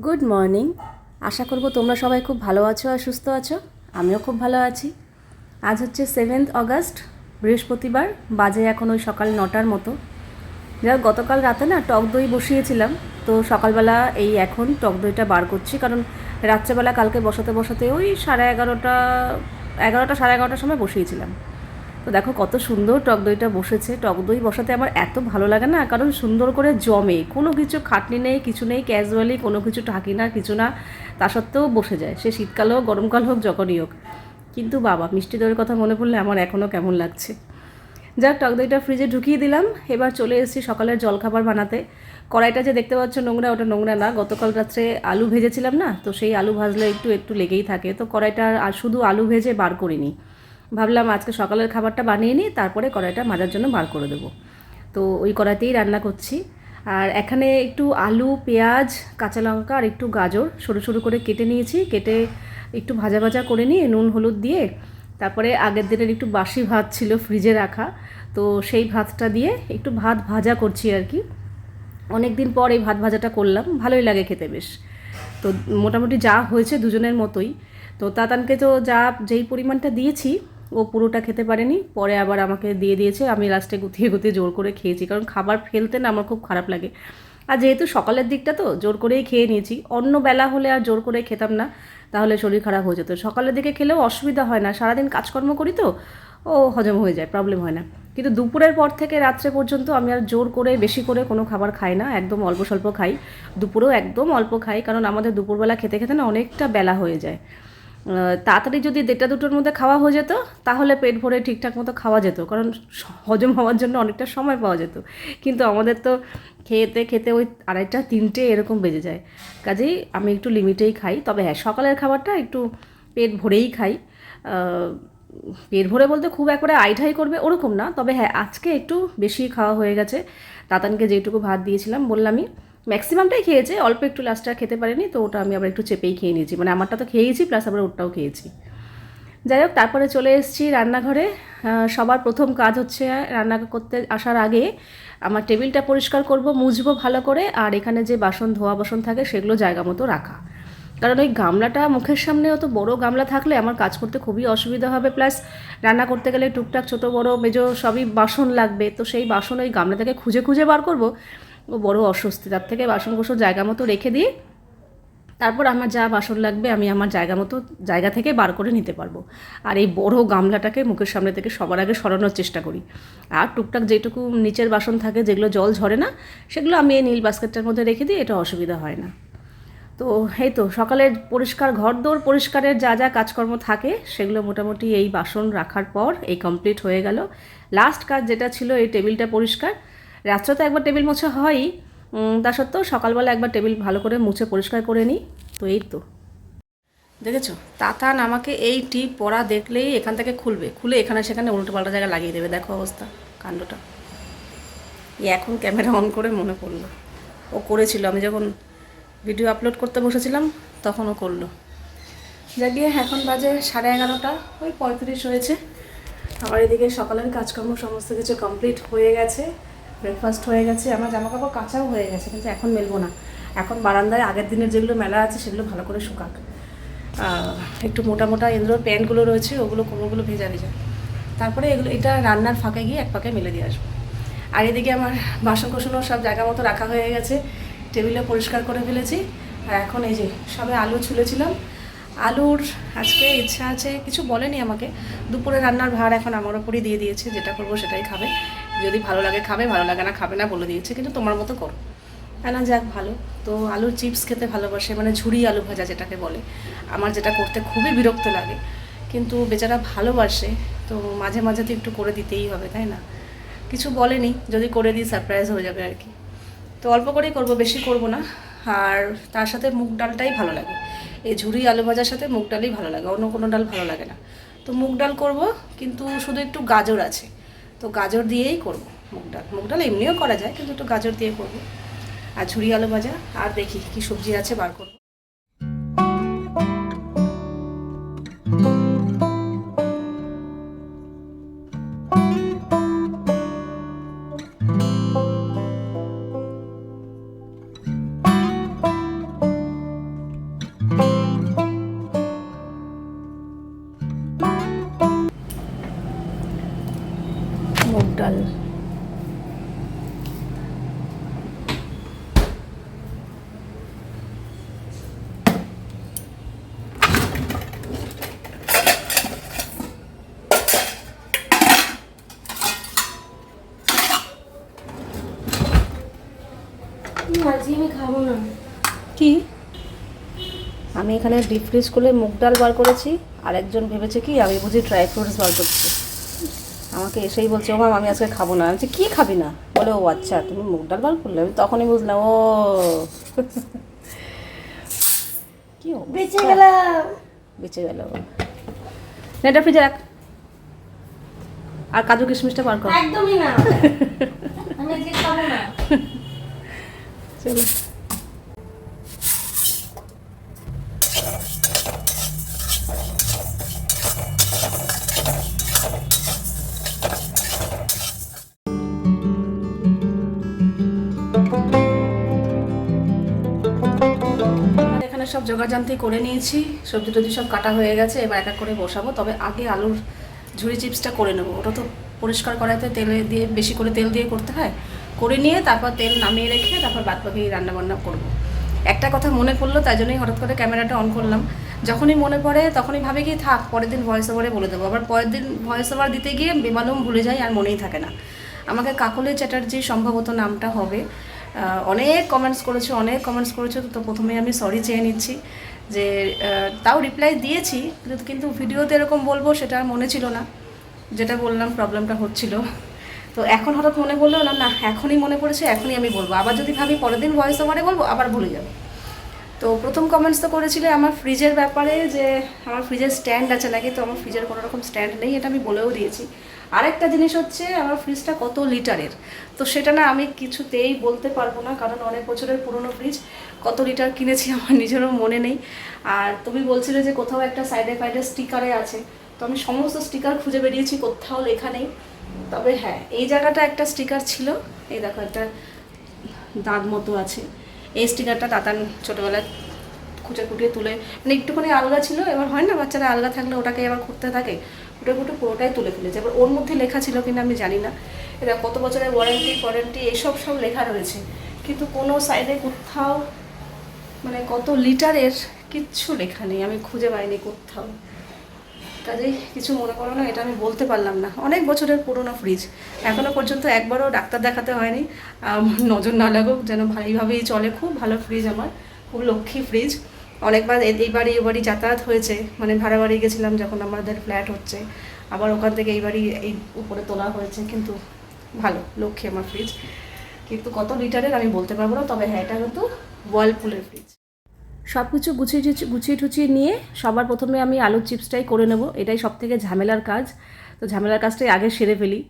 Good morning আশা করব তোমরা সবাই খুব ভালো আছো আর সুস্থ আছো। আমিও খুব ভালো আছি। আজ হচ্ছে সেভেন্থ অগস্ট বৃহস্পতিবার বাজে এখন ওই সকাল নটার মতো। হোক, গতকাল রাতে না টক দই বসিয়েছিলাম তো সকালবেলা এই এখন টক দইটা বার করছি কারণ রাত্রেবেলা কালকে বসাতে বসাতে ওই সাড়ে এগারোটা এগারোটা সাড়ে এগারোটার সময় বসিয়েছিলাম। তো দেখো কত সুন্দর টক দইটা বসেছে। টক দই বসাতে আমার এত ভালো লাগে না, কারণ সুন্দর করে জমে। কোনো কিছু খাটনি নেই, কিছু নেই ক্যাজুয়ালি কোনো কিছু ঢাকি না, কিছু না, তা সত্ত্বেও বসে যায়। সে শীতকাল হোক, গরমকাল হোক, যখনই হোক। কিন্তু বাবা, মিষ্টি দইয়ের কথা মনে পড়লে আমার এখনও কেমন লাগছে। যাক, টক দইটা ফ্রিজে ঢুকিয়ে দিলাম। এবার চলে এসেছি সকালের জলখাবার বানাতে। কড়াইটা যে দেখতে পাচ্ছ নোংরা, ওটা নোংরা না। গতকাল রাত্রে আলু ভেজেছিলাম না, তো সেই আলু ভাজলে একটু একটু লেগেই থাকে। তো কড়াইটা আর শুধু আলু ভেজে বার করিনি। ভাবলাম আজকে সকালের খাবারটা বানিয়ে নিই, তারপরে কড়াইটা মাজার জন্য বার করে দেবো। তো ওই কড়াইতেই রান্না করছি। আর এখানে একটু আলু, পেঁয়াজ, কাঁচা লঙ্কা আর একটু গাজর সরু সরু করে কেটে নিয়েছি। কেটে একটু ভাজা ভাজা করে নিয়ে নুন, হলুদ দিয়ে তারপরে আগের দিনের একটু বাসি ভাত ছিল ফ্রিজে রাখা। তো সেই ভাতটা দিয়ে একটু ভাত ভাজা করছি আর কি। অনেক দিন পর এই ভাত ভাজাটা করলাম, ভালোই লাগে খেতে বেশ। তো মোটামুটি যা হয়েছে দুজনের মতোই। তো তাতানকে তো যা যেই পরিমাণটা দিয়েছি ও পুরোটা খেতে পারেনি, পরে আবার আমাকে দিয়ে দিয়েছে, আমি লাস্টে গুতিয়ে গুতিয়ে জোর করে খেয়েছি, কারণ খাবার ফেলতে না আমার খুব খারাপ লাগে। আর যেহেতু সকালের দিকটা তো, জোর করেই খেয়ে নিয়েছি, অন্য বেলা হলে আর জোর করে খেতাম না, তাহলে শরীর খারাপ হয়ে যেত। সকালের দিকে খেলেও অসুবিধা হয় না, সারাদিন কাজকর্ম করি তো, ও হজম হয়ে যায় প্রবলেম হয় না। কিন্তু দুপুরের পর থেকে রাত্রে পর্যন্ত আমি আর জোর করে বেশি করে কোনো খাবার খাই না, একদম অল্প স্বল্প খাই। দুপুরেও একদম অল্প খাই, কারণ আমাদের দুপুরবেলা খেতে খেতে না অনেকটা বেলা হয়ে যায়। তাড়াতাড়ি যদি দেড়টা দুটোর মধ্যে খাওয়া হয়ে যেত, তাহলে পেট ভরে ঠিকঠাক মতো খাওয়া যেত, কারণ হজম হওয়ার জন্য অনেকটা সময় পাওয়া যেত। কিন্তু আমাদের তো খেতে খেতে ওই আড়াইটা, তিনটে এরকম বেজে যায়। কাজেই আমি একটু লিমিটেই খাই, তবে হ্যাঁ সকালের খাবারটা একটু পেট ভরেই খাই। পেট ভরে বলতে খুব একবারে আইঠাই করবে ওরকম না, তবে হ্যাঁ আজকে একটু বেশি খাওয়া হয়ে গেছে। তাতানকে যেটুকু ভাত দিয়েছিলাম, বললামই ম্যাক্সিমামটাই খেয়েছে, অল্প একটু লাস্টটা খেতে পারেনি, তো ওটা আমি আবার একটু চেপেই খেয়ে নিয়েছি। মানে আমারটা তো খেয়েছি প্লাস আবার ওটাও খেয়েছি। যাই হোক, তারপরে চলে এসেছি রান্নাঘরে। সবার প্রথম কাজ হচ্ছে রান্না করতে আসার আগে আমার টেবিলটা পরিষ্কার করব, মুছবো ভালো করে, আর এখানে যে বাসন, ধোয়া বাসন থাকে সেগুলো জায়গা মতো রাখা। কারণ ওই গামলাটা মুখের সামনে অত বড় গামলা থাকলে আমার কাজ করতে খুবই অসুবিধা হবে প্লাস রান্না করতে গেলে টুকটাক ছোট বড় মেজো সবই বাসন লাগবে, তো সেই বাসন ওই গামলা থেকে খুঁজে খুঁজে বার করব। বড় অস্বস্তি, তার থেকে বাসন কোসন জায়গা মতো রেখে দিয়ে তারপর আমার যা বাসন লাগবে আমি আমার জায়গা মতো, জায়গা থেকে বার করে নিতে পারব। আর এই বড় গামলাটাকে মুখের সামনে থেকে সবার আগে সরানোর চেষ্টা করি। আর টুকটাক যেটুকু নিচের বাসন থাকে, যেগুলো জল ঝরে না, সেগুলো আমি এই নীল বাস্কেটটার মধ্যে রেখে দিই, এটা অসুবিধা হয় না। তো এই তো, সকালের পরিষ্কার ঘর দৌড় পরিষ্কারের যা যা কাজকর্ম থাকে, সেগুলো মোটামুটি এই বাসন রাখার পর এই কমপ্লিট হয়ে গেল। লাস্ট কাজ যেটা ছিল, এই টেবিলটা পরিষ্কার। রাত্রে তো একবার টেবিল মোছা হয়ই তা সত্ত্বেও সকালবেলা একবার টেবিল ভালো করে মুছে পরিষ্কার করে নিই, তো এই তো। দেখেছ? তাতান আমাকে এই টিপ পরা দেখলেই এখান থেকে খুলবে, খুলে এখানে সেখানে উল্টো পাল্টা জায়গায় লাগিয়ে দেবে, দেখো অবস্থা, কাণ্ডটা। এখন ক্যামেরা অন করে মনে পড়ল। ও করেছিল, আমি যখন ভিডিও আপলোড করতে বসেছিলাম, তখন ও করল। যাকে এখন বাজে সাড়ে এগারোটা, ওই পঁয়ত্রিশ হয়েছে। আমার এদিকে সকালের কাজকর্ম সমস্ত কিছু কমপ্লিট হয়ে গেছে। ব্রেকফাস্ট হয়ে গেছে, আমার জামা কাপড় কাঁচাও হয়ে গেছে, কিন্তু এখন মেলবো না। এখন বারান্দায় আগের দিনের যেগুলো মেলা আছে, সেগুলো ভালো করে শুকাক। একটু মোটা মোটা ইন্দ্রর প্যান্টগুলো রয়েছে, ওগুলো কোনোগুলো ভেজা ভেজা তারপরে এগুলো, এটা রান্নার ফাঁকে গিয়ে এক পাকে মেলে দিয়ে আসব। আর এদিকে আমার বাসন কোসনও সব জায়গা মতো রাখা হয়ে গেছে টেবিলে পরিষ্কার করে ফেলেছি। আর এখন এই যে, সবে আলু ছুলেছিলাম। আলুর আজকে ইচ্ছা আছে, কিছু বলেনি আমাকে। দুপুরে রান্নার ভার এখন আমার ওপরই দিয়ে দিয়েছে, যেটা করব সেটাই খাবে। যদি ভালো লাগে খাবে, ভালো লাগে না খাবে না বলে দিয়েছে, কিন্তু তোমার মতো করো। না যাক, ভালো। তো আলুর চিপস খেতে ভালোবাসে মানে ঝুড়ি আলু ভাজা যেটাকে বলে। আমার যেটা করতে খুবই বিরক্ত লাগে। কিন্তু বেচারা ভালোবাসে, তো মাঝে মাঝে তো একটু করে দিতেই হবে, তাই না? কিছু বলেনি, যদি করে দিই সারপ্রাইজ হয়ে যাবে আর কি। তো অল্প করেই করব, বেশি করব না। আর তার সাথে মুগ ডালটাই ভালো লাগে। এই ঝুড়ি আলু ভাজার সাথে মুগ ডালই ভালো লাগে, অন্য কোনো ডাল ভালো লাগে না। তো মুগ ডাল করব, কিন্তু শুধু একটু গাজর আছে। তো গাজর দিয়েই করব মুগ ডাল। মুগ ডাল এমনিও করা যায়, কিন্তু একটু গাজর দিয়ে করব। আর ঝুড়ি আলু ভাজা, আর দেখি কি সবজি আছে বার করব। আমি খাব না। কি? আমি এখানে ডিপ ফ্রিজ করে মুগ ডাল বার করেছি আর একজন ভেবেছে কি আমি বুঝি ড্রাই ফ্রুটস বার করছি। আমাকে এসেই বলছে ও মাম আমি আজকে খাব না। আমি কী খাবি না? বলে ও আচ্ছা তুমি মুগ ডাল বার করলে? আমি তখনই বুঝলাম ও। কি। বেঁচে গেলাম। বেঁচে গেল না, এটা ফ্রিজে রাখ। আর কাজু কিশমিশটা বার কর। একদমই না। আমি আজকে খাব না। চলো। সব জোগাড়যন্ত্রী করে নিয়েছি। সবজি টবজি সব কাটা হয়ে গেছে, এবার এক এক করে বসাবো। তবে আগে আলুর ঝুড়ি চিপসটা করে নেব। ওটা তো পরিষ্কার করাতে তেলে দিয়ে, বেশি করে তেল দিয়ে করতে হয়। করে নিয়ে তারপর তেল নামিয়ে রেখে তারপর বাদ বাকি রান্নাবান্না করব। একটা কথা মনে পড়ল, তাই জন্যই হঠাৎ করে ক্যামেরাটা অন করলাম। যখনই মনে পড়ে তখনই ভাবে কি, থাক, পরের দিন ভয়েস ওভারে বলে দেবো। আবার পরের দিন ভয়েস ওভার দিতে গিয়ে বেমালুম ভুলে যাই, আর মনেই থাকে না। আমাকে কাকলি চ্যাটার্জি সম্ভবত নামটা হবে। অনেক কমেন্টস করেছ, অনেক কমেন্টস করেছ, তো প্রথমে আমি সরি চেয়ে নিচ্ছি যে তাও রিপ্লাই দিয়েছি, কিন্তু- ভিডিওতে এরকম বলব সেটা আর মনে ছিল না। যেটা বললাম প্রবলেমটা হচ্ছিল। তো এখন হঠাৎ মনে পড়ল না না, এখনই মনে পড়েছে, এখনই আমি বলব। আবার যদি ভাবি পরের দিন ভয়েস ওভারে বলব, আবার ভুলে যাব। তো প্রথম কমেন্টস তো করেছিলে আমার ফ্রিজের ব্যাপারে যে আমার ফ্রিজের স্ট্যান্ড আছে নাকি, তো আমার ফ্রিজের কোনো রকম স্ট্যান্ড নেই, এটা আমি বলেও দিয়েছি। আরেকটা জিনিস হচ্ছে, আমার ফ্রিজটা কত লিটারের? তো সেটা না আমি কিছুতেই বলতে পারব না, কারণ অনেক বছরের পুরনো ফ্রিজ কত লিটার কিনেছি আমার নিজেরও মনে নেই। আর তুমি বলছিলে যে কোথাও একটা সাইডে ফাইডে স্টিকারে আছে, তো আমি সমস্ত স্টিকার খুঁজে বেরিয়েছি, কোথাও লেখা নেই। তবে হ্যাঁ এই জায়গাটা একটা স্টিকার ছিল। এই দেখো, একটা দাঁত মতো আছে। এই স্টিকারটা তাতান ছোটোবেলায় খুঁচে খুঁটিয়ে তুলে মানে একটুখানি আলগা ছিল, এবার হয় না, বাচ্চারা আলগা থাকলে ওটাকে এবার খুঁটতে থাকে। খুঁটে খুঁটে পুরোটাই তুলে ফেলেছে। এবার ওর মধ্যে লেখা ছিল কিনা আমি জানি না। এটা কত বছরের ওয়ারেন্টি ওয়ারেন্টি এসব সব লেখা রয়েছে। কিন্তু কোনো সাইডে কোথাও মানে কত লিটারের কিচ্ছু লেখা নেই। আমি খুঁজে পাইনি কোথাও। কাজেই কিছু মনে করো না, এটা আমি বলতে পারলাম না। অনেক বছরের পুরনো ফ্রিজ এখনও পর্যন্ত একবারও ডাক্তার দেখাতে হয়নি। নজর না লাগুক, যেন ভালোভাবেই চলে। খুব ভালো ফ্রিজ আমার, খুব লক্ষ্মী ফ্রিজ অনেকবার এই বাড়ি এই বাড়ি যাতায়াত হয়েছে। মানে ভাড়া বাড়ি গেছিলাম যখন আমাদের ফ্ল্যাট হচ্ছে। আবার ওখান থেকে এই বাড়ি এই উপরে তোলা হয়েছে, কিন্তু ভালো, লক্ষ্মী আমার ফ্রিজ কিন্তু কত লিটারের আমি বলতে পারব না, তবে হ্যাঁ এটা কিন্তু ওয়ার্লপুলের ফ্রিজ সব কিছু গুছিয়ে গুছিয়ে টুচিয়ে নিয়ে সবার প্রথমে আমি আলুর চিপসটাই করে নেব। এটাই সব থেকে ঝামেলার কাজ। তো ঝামেলার কাজটাই আগে সেরে ফেলি।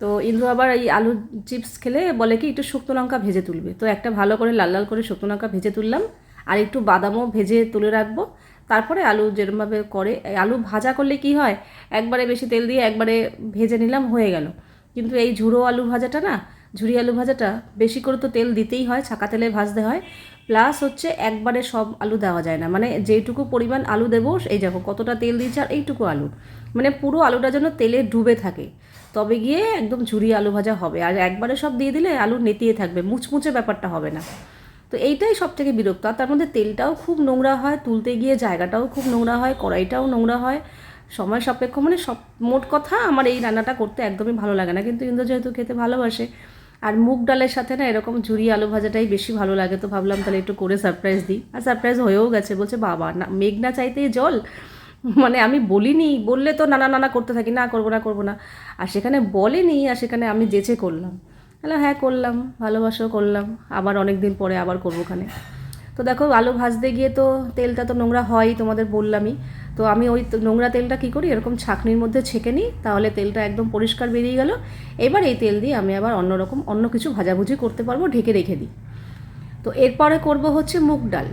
তো ইন্দ্র আবার এই আলু চিপস খেলে বলে কি, একটু শুকনো লঙ্কা ভেজে তুলবে। তো একটা ভালো করে লাল লাল করে শুকনো লঙ্কা ভেজে তুললাম। আর একটু বাদামও ভেজে তুলে রাখব। তারপরে আলু যেরমভাবে করে আলু ভাজা করলে কি হয়, একবারে বেশি তেল দিয়ে একবারে ভেজে নিলাম, হয়ে গেল। কিন্তু এই ঝুড়ো আলু ভাজাটা না ঝুড়ি আলু ভাজাটা বেশি করে তো তেল দিতেই হয়, ছাকা তেলে ভাজতে হয়। প্লাস হচ্ছে একবারে সব আলু দেওয়া যায় না। মানে যেটুকু পরিমাণ আলু দেবো, এই দেখো কতটা তেল দিয়েছে আর এইটুকু আলু। মানে পুরো আলুটা যেন তেলে ডুবে থাকে। তবে গিয়ে একদম ঝুরি আলু ভাজা হবে। আর একবারে সব দিয়ে দিলে আলু নেতিয়ে থাকবে, মুচমুচে ব্যাপারটা হবে না। তো এইটাই সব থেকে বিরক্ত। আর তার মধ্যে তেলটাও খুব নোংরা হয়, তুলতে গিয়ে জায়গাটাও খুব নোংরা হয়, কড়াইটাও নোংরা হয়। সময় সাপেক্ষ। মানে সব মোট কথা আমার এই রান্নাটা করতে একদমই ভালো লাগে না। কিন্তু ইন্দ্র যেহেতু খেতে ভালোবাসে আর মুগ ডালের সাথে না এরকম ঝুরি আলু ভাজাটাই বেশি ভালো লাগে। তো ভাবলাম তাহলে একটু করে সারপ্রাইজ দিই। আর সারপ্রাইজ হয়েও গেছে, বলছে, বাবা, না মেঘ না চাইতেই জল? মানে আমি বলিনি, বললে তো নানা নানা করতে থাকি, না, করব না করব না। আর সেখানে বলেনি, আর সেখানে আমি যেচে করলাম। হ্যালো হ্যাঁ করলাম, ভালোবাসো, করলাম, আবার অনেক দিন পরে আবার করব ওখানে। তো দেখো, আলু ভাজতে গিয়ে তো তেলটা তো নোংরা হয়ই, তোমাদের বললামই। তো আমি ওই নোংরা তেলটা কী করি? এরকম ছাঁকনির মধ্যে ছেঁকে নিই, তাহলে তেলটা একদম পরিষ্কার বেরিয়ে গেল। এবার এই তেল দিয়ে আমি আবার অন্য রকম অন্য কিছু ভাজাভুজি করতে পারব, ঢেকে রেখে দিই। তো এরপরে করব হচ্ছে মুগ ডাল।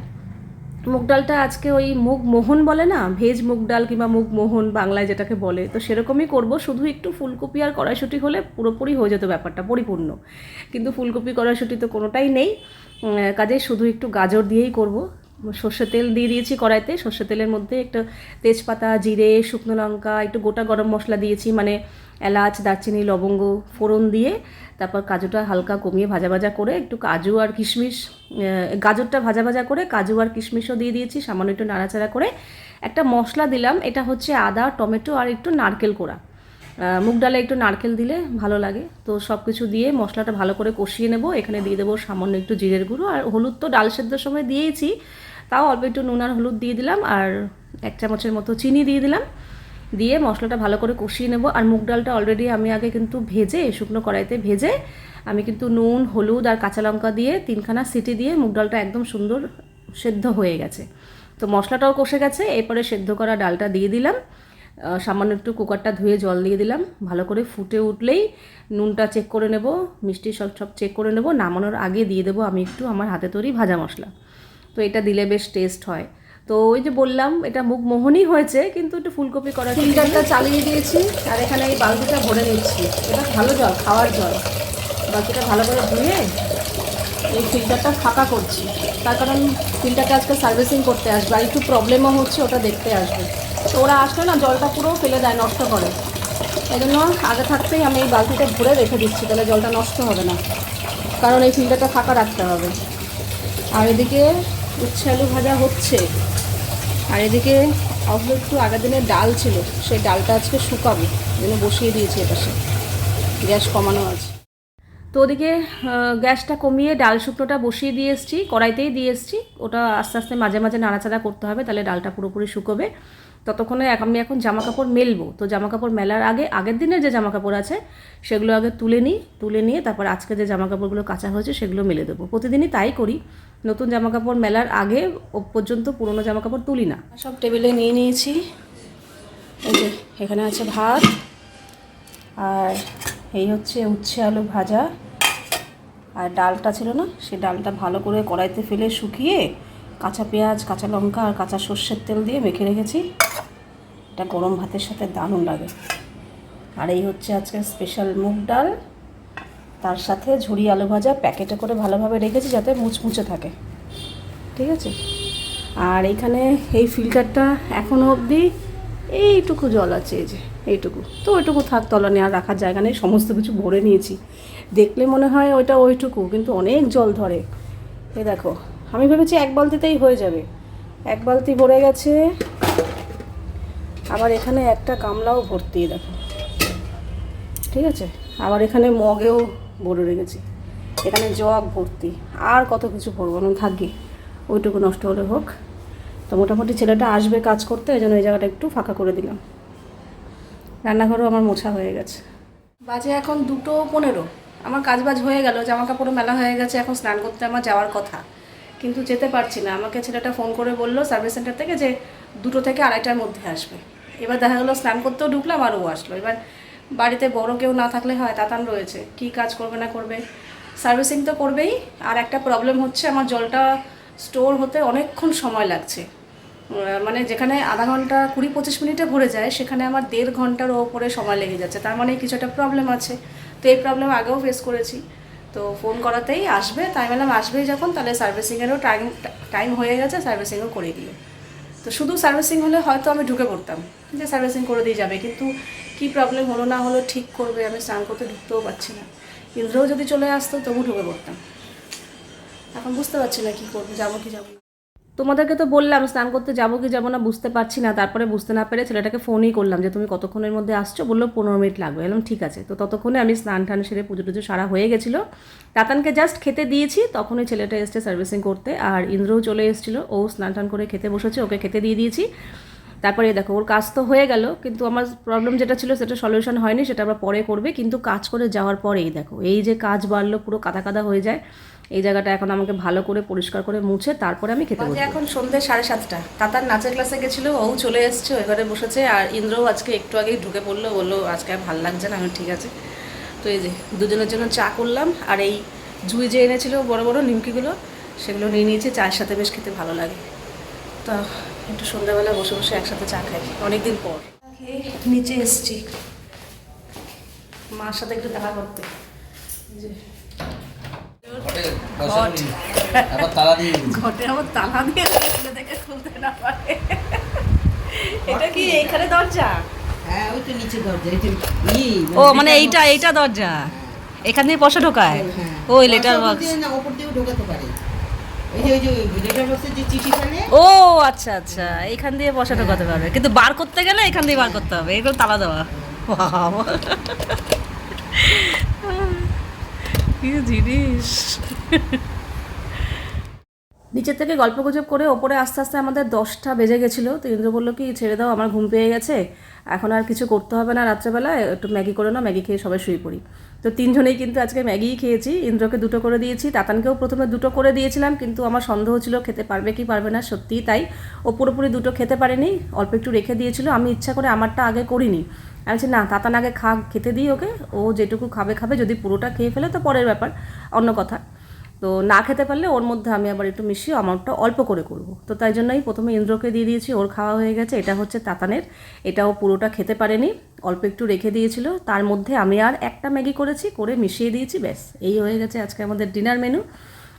মুগ ডালটা আজকে ওই মুগ মোহন বলে না? ভেজ মুগ ডাল কিংবা মুগ মোহন বাংলায় যেটাকে বলে। তো সেরকমই করব, শুধু একটু ফুলকপি আর কড়াইশুঁটি হলে পুরোপুরি হয়ে যেত ব্যাপারটা, পরিপূর্ণ। কিন্তু ফুলকপি, কড়াইশুঁটি তো কোনোটাই নেই। কাজে শুধু একটু গাজর দিয়েই করব। সর্ষে তেল দিয়ে দিয়েছি কড়াইতে। সর্ষে তেলের মধ্যে একটু তেজপাতা, জিরে, শুকনো লঙ্কা, একটু গোটা গরম মশলা দিয়েছি মানে এলাচ, দারচিনি, লবঙ্গ, ফোড়ন দিয়ে। তারপর কাজুটা হালকা কমিয়ে ভাজা ভাজা করে একটু কাজু আর কিশমিশ গাজরটা ভাজা ভাজা করে কাজু আর কিশমিশও দিয়ে দিয়েছি, সামান্য একটু নাড়াচাড়া করে। একটা মশলা দিলাম, এটা হচ্ছে আদা, টমেটো আর একটু নারকেল কোড়া। মুগ ডালে একটু নারকেল দিলে ভালো লাগে। তো সব কিছু দিয়ে মশলাটা ভালো করে কষিয়ে নেব। এখানে দিয়ে দেবো সামান্য একটু জিরের গুঁড়ো। আর হলুদ তো ডাল সেদ্ধর সময় দিয়েছি তাও অল্প একটু নুন আর হলুদ দিয়ে দিলাম আর এক চামচের মতো চিনি দিয়ে দিলাম। দিয়ে মশলাটা ভালো করে কষিয়ে নেব। আর মুগ ডালটা অলরেডি আমি আগে কিন্তু ভেজে শুকনো কড়াইতে ভেজে আমি কিন্তু নুন, হলুদ আর কাঁচা লঙ্কা দিয়ে তিনখানা সিটি দিয়ে মুগ ডালটা একদম সুন্দর সেদ্ধ হয়ে গেছে। তো মশলাটাও কষে গেছে, এরপরে সেদ্ধ করা ডালটা দিয়ে দিলাম। সামান্য একটু কুকারটা ধুয়ে জল দিয়ে দিলাম। ভালো করে ফুটে উঠলেই নুনটা চেক করে নেব, মিষ্টি সব সব চেক করে নেব। নামানোর আগে দিয়ে দেবো আমি একটু আমার হাতে তৈরি ভাজা মশলা। তো এটা দিলে বেশ টেস্ট হয়। তো ওই যে বললাম, এটা মুখ মোহনই হয়েছে, কিন্তু একটু ফুলকপি করা ফিল্টারটা চালিয়ে দিয়েছি, আর এখানে এই বালতিটা ভরে নিচ্ছি। এটা ভালো জল, খাওয়ার জল। বালতিটা ভালো করে ধুয়ে এই ফিল্টারটা ফাঁকা করছি। তার কারণ ফিল্টারটা আজকে সার্ভিসিং করতে আসবে, আর একটু প্রবলেমও হচ্ছে, ওটা দেখতে আসবে। তো ওরা আসলে না, জলটা পুরো ফেলে দেয়, নষ্ট করে। এই জন্য আগে থাকতেই আমি এই বালতিটা ভরে রেখে দিচ্ছি, তাহলে জলটা নষ্ট হবে না। কারণ এই ফিল্টারটা ফাঁকা রাখতে হবে। আর এদিকে উচ্ছে আলু ভাজা হচ্ছে। আর এদিকে অল্প একটু আগের দিনের ডাল ছিল, সেই ডালটা আজকে শুকাবো যেন বসিয়ে দিয়েছি এপাশে গ্যাস কমানো আছে। তো ওদিকে গ্যাসটা কমিয়ে ডাল শুকনোটা বসিয়ে দিয়ে এসেছি, কড়াইতেই দিয়ে এসেছি। ওটা আস্তে আস্তে মাঝে মাঝে নাড়াচাড়া করতে হবে, তাহলে ডালটা পুরোপুরি শুকোবে। ততক্ষণে আমি এখন জামা কাপড় মেলবো। তো জামা কাপড় মেলার আগে, আগের দিনের যে জামা কাপড় আছে, সেগুলো আগে তুলে নিই, তুলে নিয়ে তারপর আজকে যে জামা কাপড়গুলো কাঁচা হয়েছে, সেগুলো মেলে দেবো। প্রতিদিনই তাই করি। নতুন জামা কাপড় মেলার আগে ও পর্যন্ত পুরনো জামা কাপড় তুলি না। সব টেবিলে নিয়ে নিয়েছি। এই যে এখানে আছে ভাত। আর এই হচ্ছে উচ্ছে আলু ভাজা। আর ডালটা ছিল না, সে ডালটা ভালো করে কড়াইতে ফেলে শুকিয়ে কাঁচা পেঁয়াজ, কাঁচা লঙ্কা আর কাঁচা সর্ষের তেল দিয়ে মেখে রেখেছি। এটা গরম ভাতের সাথে দারুণ লাগে। আর এই হচ্ছে আজকে স্পেশাল মুগ ডাল। তার সাথে ঝুড়ি আলু ভাজা প্যাকেটে করে ভালোভাবে রেখেছি যাতে মুচমুচে থাকে। ঠিক আছে? আর এইখানে এই ফিল্টারটা এখনও অবধি এইটুকু জল আছে এই যে, এইটুকু। তো ওইটুকু থাক তলানে আর রাখার জায়গা নেই, সমস্ত কিছু ভরে নিয়েছি। দেখলে মনে হয় ওইটা ওইটুকু, কিন্তু অনেক জল ধরে। এ দেখো আমি ভেবেছি এক বালতিতেই হয়ে যাবে। এক বালতি ভরে গেছে। আবার এখানে একটা গামলাও ভর্তি, দেখো। ঠিক আছে? আবার এখানে মগেও ভরে রেখেছি। এখানে জগ ভর্তি। আর কত কিছু ভরবো না থাকি ওইটুকু নষ্ট হলে হোক। তো মোটামুটি ছেলেটা আসবে কাজ করতে, এই জন্য এই জায়গাটা একটু ফাঁকা করে দিলাম। রান্নাঘরও আমার মোছা হয়ে গেছে। বাজে এখন দুটো পনেরো। আমার কাজ বাজ হয়ে গেল জামা কাপড় মেলা হয়ে গেছে। এখন স্নান করতে আমার যাওয়ার কথা। কিন্তু যেতে পারছি না। আমাকে ছেলেটা ফোন করে বলল সার্ভিস সেন্টার থেকে যে দুটো থেকে আড়াইটার মধ্যে আসবে। এবার দেখা গেলো স্নান করতেও ঢুকলাম আর ও আসলো। এবার বাড়িতে বড় কেউ না থাকলে হয়, তাতান রয়েছে। কি কাজ করবে না করবে? সার্ভিসিং তো করবেই। আর একটা প্রবলেম হচ্ছে, আমার জলটা স্টোর হতে অনেকক্ষণ সময় লাগছে। মানে যেখানে আধা ঘণ্টা কুড়ি পঁচিশ মিনিটে ভরে যায়, সেখানে আমার দেড় ঘণ্টার ওপরে সময় লেগে যাচ্ছে। তার মানে কিছু একটা প্রবলেম আছে। তো এই প্রবলেম আগেও ফেস করেছি। তো ফোন করাতেই আসবে। তাই বললাম, আসবেই যখন, তাহলে সার্ভিসিংয়েরও টাইম টাইম হয়ে গেছে সার্ভিসিংও করে দিল তো শুধু সার্ভিসিং হলে হয়তো আমি ঢুকে পড়তাম, যে সার্ভিসিং করে দিয়ে যাবে। কিন্তু কি প্রবলেম হলো না হলো, ঠিক করবে, আমি স্নান করতে ঢুকতেও পারছি না। ইন্দ্রও যদি চলে আসতো, তবু ঢুকে পড়তাম। এখন বুঝতে পারছি না কী করব, যাব কি যাব তোমাদেরকে তো বললাম, স্নান করতে যাব কি যাব না বুঝতে পারছি না। তারপরে বুঝতে না পেরে ছেলেটাকে ফোনই করলাম যে, তুমি কতক্ষণের মধ্যে আসছো? বলল, পনেরো মিনিট লাগবে। এলাম ঠিক আছে। তো ততক্ষণে আমি স্নান টান সেরে পুজো টুজো সারা হয়ে গেছিল। তাতানকে জাস্ট খেতে দিয়েছি, তখনই ছেলেটা এসছে সার্ভিসিং করতে। আর ইন্দ্রও চলে এসেছিল, ও স্নান টান করে খেতে বসেছে, ওকে খেতে দিয়ে দিয়েছি। তারপরে দেখো ওর কাজ তো হয়ে গেল কিন্তু আমার প্রবলেম যেটা ছিল সেটা সলিউশন হয়নি সেটা আবার পরে করবে কিন্তু কাজ করে যাওয়ার পরেই দেখো এই যে কাজ বাড়লো পুরো কাদা কাদা হয়ে যায় এই জায়গাটা এখন আমাকে ভালো করে পরিষ্কার করে মুছে তারপরে আমি খেতে বসবো। এখন সন্ধ্যে সাড়ে সাতটা তাতার নাচের ক্লাসে গেছিল ও চলে এসছে ঘরে বসেছে আর ইন্দ্রও আজকে একটু আগেই ঢুকে পড়ল বলল আজকে আর ভালো লাগছে না। আমি ঠিক আছে। তো এই যে দুজনের জন্য চা করলাম আর এই জুই যে এনেছিল বড় বড় নিমকিগুলো সেগুলো নিয়ে নিয়েছি চায়ের সাথে বেশ খেতে ভালো লাগে। তা একটু সন্ধ্যাবেলা বসে বসে একসাথে চা খাই। অনেকদিন পর। নিচে এসছি। মার সাথে একটু দেখা করতে। ঘটে আবার তালা দিয়ে খুলে দেখে খুলতে না পারে। এটা কি এইখানে দরজা? হ্যাঁ ও মানে এইটা এইটা দরজা? এখান দিয়ে পয়সা ঢোকায়। ওই লেটার বক্স ওপর দিয়েও ঢোকাতে পারে। ও আচ্ছা আচ্ছা। এখান দিয়ে বসানো কথা পারবে কিন্তু বার করতে গেলে এখান দিয়ে বার করতে হবে। এগুলো তালা দেওয়া। কি জিনিস। নিচের থেকে গল্প গুজব করে ওপরে আস্তে আস্তে আমাদের দশটা বেজে গেছিল। তো ইন্দ্র বলল কি, ছেড়ে দাও, আমার ঘুম পেয়ে গেছে। এখন আর কিছু করতে হবে না রাত্রেবেলায়। একটু ম্যাগি করে না ম্যাগি খেয়ে সবাই শুয়ে পড়ি। তো তিনজনেই কিন্তু আজকে ম্যাগিই খেয়েছি। ইন্দ্রকে দুটো করে দিয়েছি। তাতানকেও প্রথমে দুটো করে দিয়েছিলাম, কিন্তু আমার সন্দেহ ছিল খেতে পারবে কি পারবে না। সত্যিই তাই। ও পুরোপুরি দুটো খেতে পারেনি, অল্প একটু রেখে দিয়েছিল। আমি ইচ্ছা করে আমারটা আগে করিনি। আমি বলছি, না, তাতান আগে খা, খেতে দিই ওকে। ও যেটুকু খাবে খাবে। যদি পুরোটা খেয়ে ফেলে, তো পরের ব্যাপার। অন্য কথা। তো না খেতে পারলে ওর মধ্যে আমি আবার একটু মিশিয়ে আমারটা অল্প করে করব। তো তাই জন্যই প্রথমে ইন্দ্রকে দিয়ে দিয়েছি, ওর খাওয়া হয়ে গেছে, এটা হচ্ছে তাতানের। এটাও পুরোটা খেতে পারেনি, অল্প একটু রেখে দিয়েছিল। তার মধ্যে আমি আর একটা ম্যাগি করেছি, করে মিশিয়ে দিয়েছি, ব্যাস। এই হয়ে গেছে আজকে আমাদের ডিনার মেনু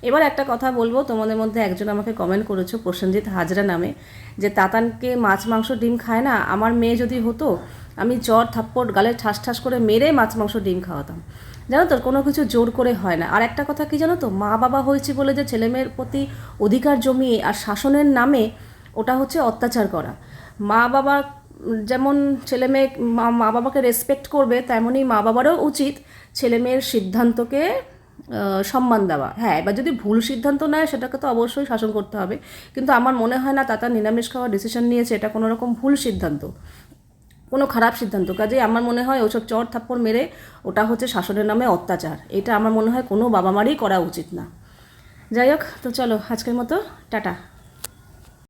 এবার একটা কথা বলব, তোমাদের মধ্যে একজন আমাকে কমেন্ট করেছ, প্রসেনজিৎ হাজরা নামে, যে তাতানকে মাছ, মাংস, ডিম খায় না? আমার মেয়ে যদি হতো, আমি চর থাপ্পড়, গালে ঠাস ঠাস করে মেরে মাছ, মাংস, ডিম খাওয়াতাম। জানো তো, কোনো কিছু জোর করে হয় না। আর একটা কথা কি জানো তো, মা বাবা হয়েছে বলে যে ছেলেমেয়ের প্রতি অধিকার জমিয়ে আর শাসনের নামে ওটা হচ্ছে অত্যাচার করা। মা বাবা যেমন ছেলে মেয়ে, মা বাবাকে রেসপেক্ট করবে তেমনই মা বাবারও উচিত ছেলে মেয়ের সিদ্ধান্তকে সম্মান দেওয়া। হ্যাঁ এবার যদি ভুল সিদ্ধান্ত নেয়, সেটাকে তো অবশ্যই শাসন করতে হবে। কিন্তু আমার মনে হয় না, তাতা নিরামিষ খাওয়ার ডিসিশন নিয়েছে, এটা কোনো রকম ভুল সিদ্ধান্ত। কোনো খারাপ সিদ্ধান্ত। কাজে আমার মনে হয় ওসব চর থাপ্পড় মেরে ওটা হচ্ছে শাসনের নামে অত্যাচার। এটা আমার মনে হয় কোনো বাবা মারই করা উচিত না। যাই হোক, তো চলো আজকের মতো, টাটা।